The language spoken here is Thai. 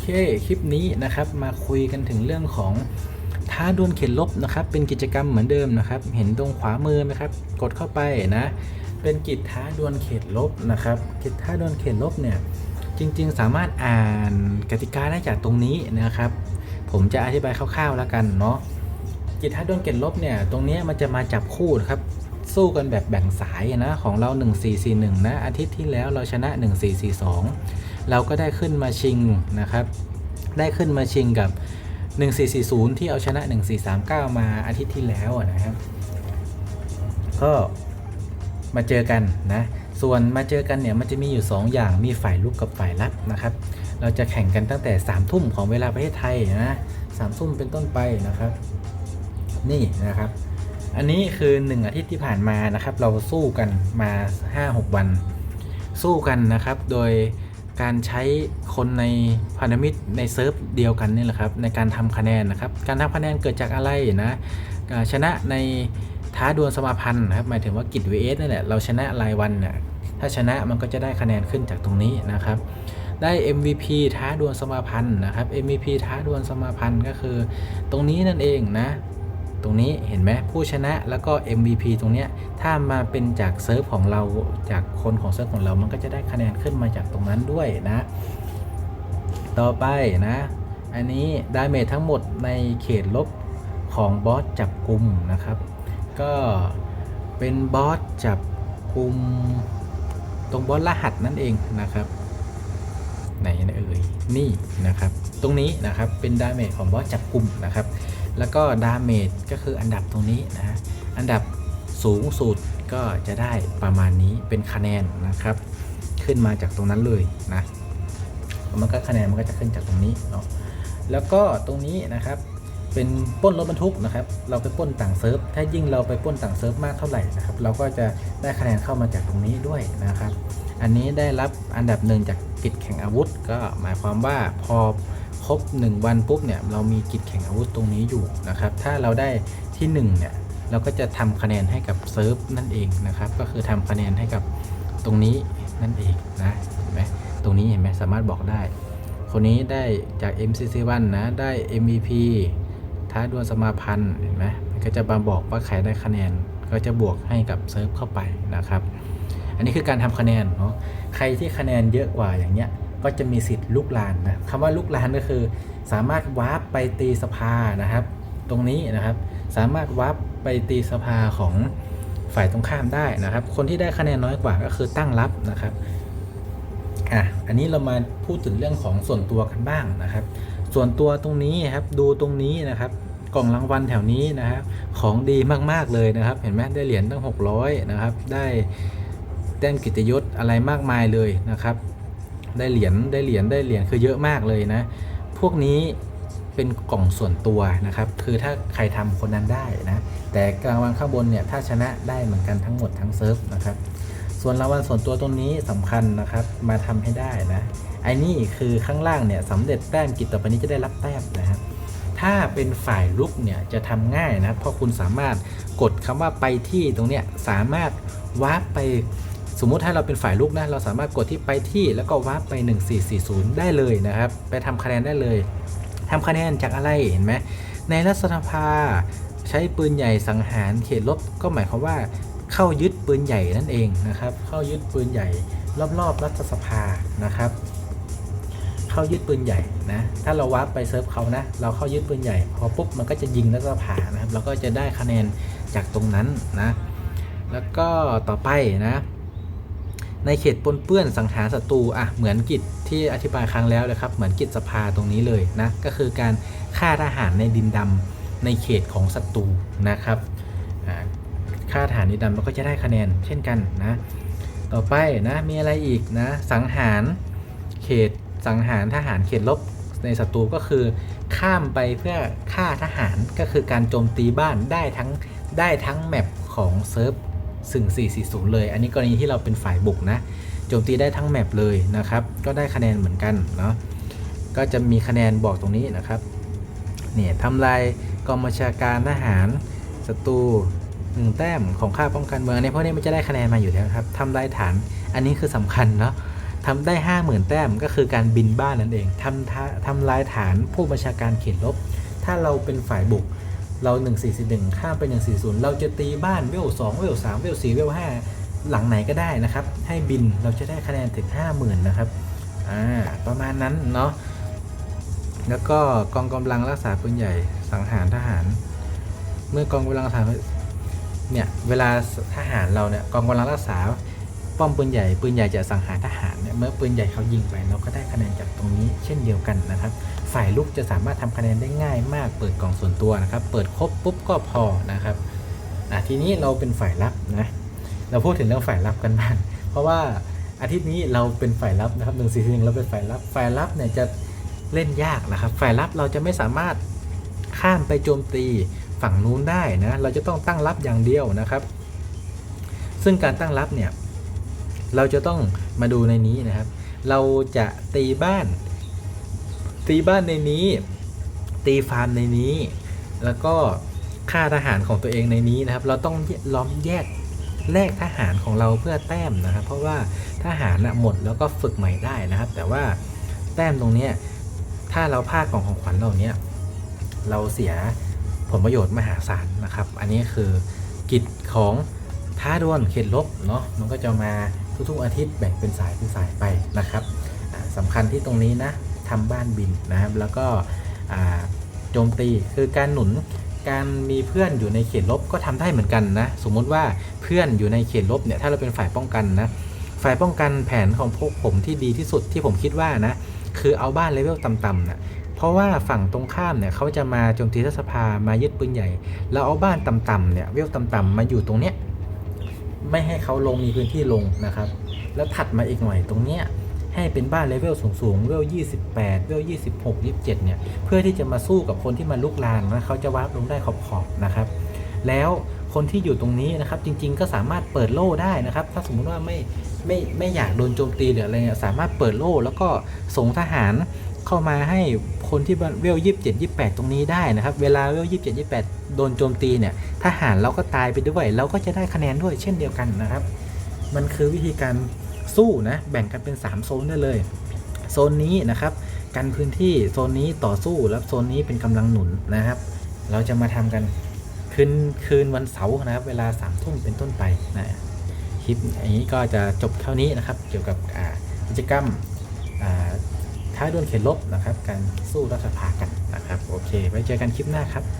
เค คลิปนี้นะครับ มาคุยกันถึงเรื่องของท้าดวลเข็นลบนะครับ เป็นกิจกรรมเหมือนเดิมนะครับ เห็นตรงขวามือไหมครับ กดเข้าไปนะ เป็นกิจท้าดวลเข็นลบนะครับ กิจท้าดวลเข็นลบเนี่ย จริง ๆ สามารถอ่านกติกาได้จากตรงนี้นะครับ ผมจะอธิบายคร่าวๆแล้วกันเนาะ กิจท้าดวลเข็นลบเนี่ย ตรงนี้มันจะมาจับคู่นะครับสู้กันแบบแบ่งสายนะของเรา 1441 นะ อาทิตย์ที่แล้วเราชนะ 1442 เราก็ได้ขึ้นมาชิงนะครับ ได้ขึ้นมาชิงกับ 1440 ที่เอาชนะ 1439 มาอาทิตย์ที่แล้วนะครับ ก็มาเจอกันนะ ส่วนมาเจอกันเนี่ยมันจะมีอยู่ 2 อย่าง มีฝ่ายลุกกับฝ่ายรับนะครับ เราจะแข่งกันตั้งแต่3ามทุ่มของเวลาประเทศไทยนะสามทุ่มเป็นต้นไปนะครับ นี่นะครับ อันนี้คือ1อาทิตย์ที่ผ่านมานะครับ เราสู้กันมา 5-6 วัน สู้กันนะครับ โดย การใช้คนในพันธมิตรในเซิร์ฟเดียวกันนี่แหละครับในการทำคะแนนนะครับการทำคะแนนเกิดจากอะไรนะชนะในท้าดวลสมาพันธ์นะครับหมายถึงว่ากิจ vs นั่นแหละเราชนะรายวันน่ะถ้าชนะมันก็จะได้คะแนนขึ้นจากตรงนี้นะครับ ได้ MVP ท้าดวลสมาพันธ์นะครับ MVP ท้าดวลสมาพันธ์ก็คือ ตรงนี้นั่นเองนะ ตรงนี้เห็นไหมผู้ชนะแล้วก็ MVP ตรงเนี้ยถ้ามาเป็นจากเซิร์ฟของเราจากคนของเซิร์ฟของเรา มันก็จะได้คะแนนขึ้นมาจากตรงนั้นด้วยนะ ต่อไปนะ อันนี้ดาเมจทั้งหมดในเขตลบของบอสจับกลุ่มนะครับ ก็เป็นบอสจับกลุ่มตรงบอสรหัสนั่นเองนะครับไหนนะเอ่ยนี่นะครับ ตรงนี้นะครับเป็นดาเมจของบอสจับกลุ่มนะครับ แล้วก็ดาเมจก็คืออันดับตรงนี้นะอันดับสูงสุดก็จะได้ประมาณนี้เป็นคะแนนนะครับ ขึ้นมาจากตรงนั้นเลยนะมันก็คะแนนมันก็จะขึ้นจากตรงนี้เนาะแล้วก็ตรงนี้นะครับเป็นป้นรถบรรทุกนะครับ เราไปป้นต่างเซิร์ฟ ถ้ายิ่งเราไปป้นต่างเซิร์ฟมากเท่าไหร่นะครับ เราก็จะได้คะแนนเข้ามาจากตรงนี้ด้วยนะครับ อันนี้ได้รับอันดับหนึ่งจากกิจแข่งอาวุธ ก็หมายความว่าพอ รบ 1 วันปุ๊บเนี่ยเรามีกิจแข่งอาวุธตรงนี้อยู่นะครับ ถ้าเราได้ที่1เนี่ยเราก็จะทำคะแนนให้กับเซิร์ฟนั่นเองนะครับ ก็คือทำคะแนนให้กับตรงนี้นั่นเองนะเห็นไหมตรงนี้เห็นไหมสามารถบอกได้ คนนี้ได้จาก MCC1 นะได้ MVP ท้าดวลสมาพันธ์เห็นไหมมันก็จะมาบอกว่าใครได้คะแนนก็จะบวกให้กับเซิร์ฟเข้าไปนะครับ อันนี้คือการทำคะแนนเนาะใครที่คะแนนเยอะกว่าอย่างเงี้ย ก็จะมีสิทธิ์ลุกลานนะคำว่าลุกลานก็คือ สามารถวาร์ปไปตีสภานะครับ ตรงนี้นะครับ สามารถวาร์ปไปตีสภาของฝ่ายตรงข้ามได้นะครับ คนที่ได้คะแนนน้อยกว่าก็คือตั้งรับนะครับอะอันนี้เรามาพูดถึงเรื่องของส่วนตัวกันบ้างนะครับ ส่วนตัวตรงนี้ครับดูตรงนี้นะครับกล่องรางวัลแถวนี้นะครับของดีมากๆเลยนะครับ เห็นไหมได้เหรียญตั้ง 600 นะครับ ได้แต้มกิตยศอะไรมากมายเลยนะครับ ได้เหรียญได้เหรียญได้เหรียญคือเยอะมากเลยนะ พวกนี้เป็นกล่องส่วนตัวนะครับ คือถ้าใครทำคนนั้นได้นะ แต่รางวัลข้างบนเนี่ยถ้าชนะได้เหมือนกันทั้งหมดทั้งเซิร์ฟนะครับ ส่วนรางวัลส่วนตัวตรงนี้สำคัญนะครับ มาทำให้ได้นะไอ้นี่คือข้างล่างเนี่ยสำเร็จแต้มกิจต่อไปนี้จะได้รับแต้มนะครับถ้าเป็นฝ่ายลุกเนี่ยจะทำง่ายนะ เพราะคุณสามารถกดคำว่าไปที่ตรงเนี้ยสามารถวาร์ปไป สมมุติถ้าเราเป็นฝ่ายลุกนะเราสามารถกดที่ไปที่แล้วก็วาร์ปไป 1440 ได้เลยนะครับ ไปทำคะแนนได้เลยทำคะแนนจากอะไรเห็นไหมในรัฐสภาใช้ปืนใหญ่สังหารเขตลบก็หมายความว่าเข้ายึดปืนใหญ่นั่นเองนะครับ เข้ายึดปืนใหญ่รอบๆ รัฐสภานะครับ เข้ายึดปืนใหญ่นะถ้าเราวาร์ปไปเซิร์ฟเขานะเราเข้ายึดปืนใหญ่พอปุ๊บมันก็จะยิงรัฐสภานะครับเราก็จะได้คะแนนจากตรงนั้นนะแล้วก็ต่อไปนะ ในเขตปนเปื้อนสังหารศัตรูอะเหมือนกิจที่อธิบายครั้งแล้วเลยครับเหมือนกิจสภาตรงนี้เลยนะก็คือการฆ่าทหารในดินดำในเขตของศัตรูนะครับฆ่าทหารดินดำมันก็จะได้คะแนนเช่นกันนะต่อไปนะมีอะไรอีกนะสังหารเขตสังหารทหารเขตลบในศัตรูก็คือข้ามไปเพื่อฆ่าทหารก็คือการโจมตีบ้านได้ทั้งได้ทั้งแมปของเซิร์ฟ สึ่ง440 เลย อันนี้กรณีที่เราเป็นฝ่ายบุกนะ โจมตีได้ทั้งแมปเลยนะครับ ก็ได้คะแนนเหมือนกันเนาะ ก็จะมีคะแนนบอกตรงนี้นะครับ เนี่ยทำลายกองบัญชาการทหารศัตรูหนึ่งแต้มของค่าป้องกันเมืองในพวกนี้มันจะได้คะแนนมาอยู่แล้วครับทำลายฐาน อันนี้คือสำคัญเนาะทำได้ 50,000 แต้มก็คือการบินบ้านนั่นเองทำท่าทำลายฐานผู้บัญชาการเขตลบ ถ้าเราเป็นฝ่ายบุก เรา 1441 ข้ามไป 140 เราจะตีบ้านเวล2เวล3เวล4เวล5หลังไหนก็ได้นะครับ ให้บินเราจะได้คะแนนถึง 50,000 นะครับ อ่า ประมาณนั้นเนาะ แล้วก็กองกำลังรักษาปืนใหญ่สังหารทหาร เมื่อกองกำลังรักษาเนี่ย เวลาทหารเราเนี่ย กองกำลังรักษา ป้อมปืนใหญ่ปืนใหญ่จะสังหารทหารเนี่ยเมื่อปืนใหญ่เขายิงไปเราก็ได้คะแนนจากตรงนี้เช่นเดียวกันนะครับฝ่ายลุกจะสามารถทำคะแนนได้ง่ายมาก เปิดกล่องส่วนตัวนะครับ เปิดครบปุ๊บก็พอนะครับอะทีนี้เราเป็นฝ่ายรับนะเราพูดถึงเรื่องฝ่ายรับกันบ้างเพราะว่าอาทิตย์นี้เราเป็นฝ่ายรับนะครับหนึ่งสี่หนึ่งเราเป็นฝ่ายรับฝ่ายรับเนี่ยจะเล่นยากนะครับ ฝ่ายรับเราจะไม่สามารถข้ามไปโจมตีฝั่งนู้นได้นะเราจะต้องตั้งรับอย่างเดียวนะครับ ซึ่งการตั้งรับเนี่ย เราจะต้องมาดูในนี้นะครับ เราจะตีบ้าน ตีบ้านในนี้ ตีฟาร์มในนี้ แล้วก็ค่าทหารของตัวเองในนี้นะครับ เราต้องล้อมแยกแลกทหารของเราเพื่อแต้มนะครับ เพราะว่าทหารนะหมดแล้วก็ฝึกใหม่ได้นะครับ แต่ว่าแต้มตรงนี้ถ้าเราพลาดกล่องของขวัญเหล่านี้เราเสียผลประโยชน์มหาศาลนะครับ อันนี้คือกิจของท้าดวลเขตลบเนาะมันก็จะมา ทุกๆอาทิตย์แบ่งเป็นสายเป็นสายไปนะครับอ่าสำคัญที่ตรงนี้นะทำบ้านบินนะครับแล้วก็โจมตีคือการหนุนการมีเพื่อนอยู่ในเขตลบก็ทำได้เหมือนกันนะ สมมุติว่าเพื่อนอยู่ในเขตลบเนี่ยถ้าเราเป็นฝ่ายป้องกันนะฝ่ายป้องกันแผนของพวกผมที่ดีที่สุดที่ผมคิดว่านะคือเอาบ้านเลเวลต่ำๆนะเพราะว่าฝั่งตรงข้ามเนี่ยเขาจะมาโจมตีรัฐสภามายึดปืนใหญ่เราเอาบ้านต่ำๆเนี่ยเวลต่ำๆมาอยู่ตรงเนี้ย ไม่ให้เขาลงมีพื้นที่ลงนะครับ แล้วถัดมาอีกหน่อยตรงเนี้ยให้เป็นบ้านเลเวลสูงๆ เลเวล 28เวล 26 27 เนี่ย เพื่อที่จะมาสู้กับคนที่มาลุกลานนะเขาจะวาร์ปลงได้ขอบๆ นะครับ แล้วคนที่อยู่ตรงนี้นะครับ จริงๆ ก็สามารถเปิดโล่ได้นะครับ ถ้าสมมุติว่าไม่ไม่ไม่อยากโดนโจมตีหรืออะไรเนี่ย สามารถเปิดโล่แล้วก็ส่งทหาร เข้ามาให้คนที่เวล27 28ตรงนี้ได้นะครับ เวลาเวล27 28โดนโจมตีเนี่ยทหารเราก็ตายไปด้วย เราก็จะได้คะแนนด้วยเช่นเดียวกันนะครับ มันคือวิธีการสู้นะ แบ่งกันเป็น 3 โซนได้เลย โซนนี้นะครับกันพื้นที่โซนนี้ต่อสู้แล้วโซนนี้เป็นกำลังหนุนนะครับ เราจะมาทำกันคืนคืนวันเสาร์นะครับ เวลา3ามทุ่มเป็นต้นไปนะคลิปอันนี้ก็จะจบเท่านี้นะครับ เกี่ยวกับกิจกรรม ท้าดวลเขตลบนะครับ การสู้รัฐสภากันนะครับ โอเค ไว้เจอกันคลิปหน้าครับ